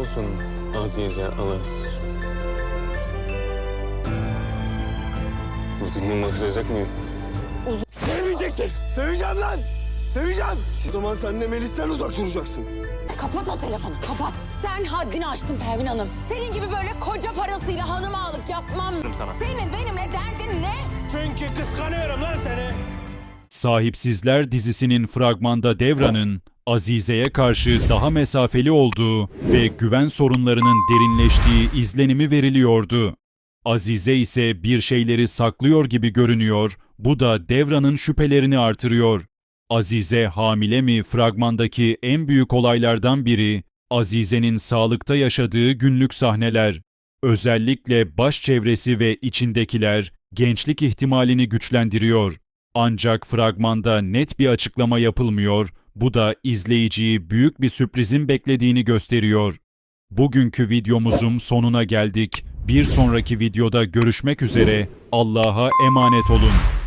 olsun Azize Alas. Rutinini başlayacak mıyız? Sevmeyeceksin. Seveceğim lan. Seveceğim. O zaman sen de Melis'ten uzak duracaksın. Kapat o telefonu, kapat. Sen haddini aştın Pervin Hanım. Senin gibi böyle koca parasıyla hanım ağalık yapmam. sana. Senin benimle derdin ne? Çünkü kıskanıyorum lan seni. Sahipsizler dizisinin fragmanda Devran'ın Azize'ye karşı daha mesafeli olduğu ve güven sorunlarının derinleştiği izlenimi veriliyordu. Azize ise bir şeyleri saklıyor gibi görünüyor, bu da Devran'ın şüphelerini artırıyor. Azize hamile mi fragmandaki en büyük olaylardan biri, Azize'nin sağlıkta yaşadığı günlük sahneler. Özellikle baş çevresi ve içindekiler gençlik ihtimalini güçlendiriyor. Ancak fragmanda net bir açıklama yapılmıyor, bu da izleyiciyi büyük bir sürprizin beklediğini gösteriyor. Bugünkü videomuzun sonuna geldik. Bir sonraki videoda görüşmek üzere. Allah'a emanet olun.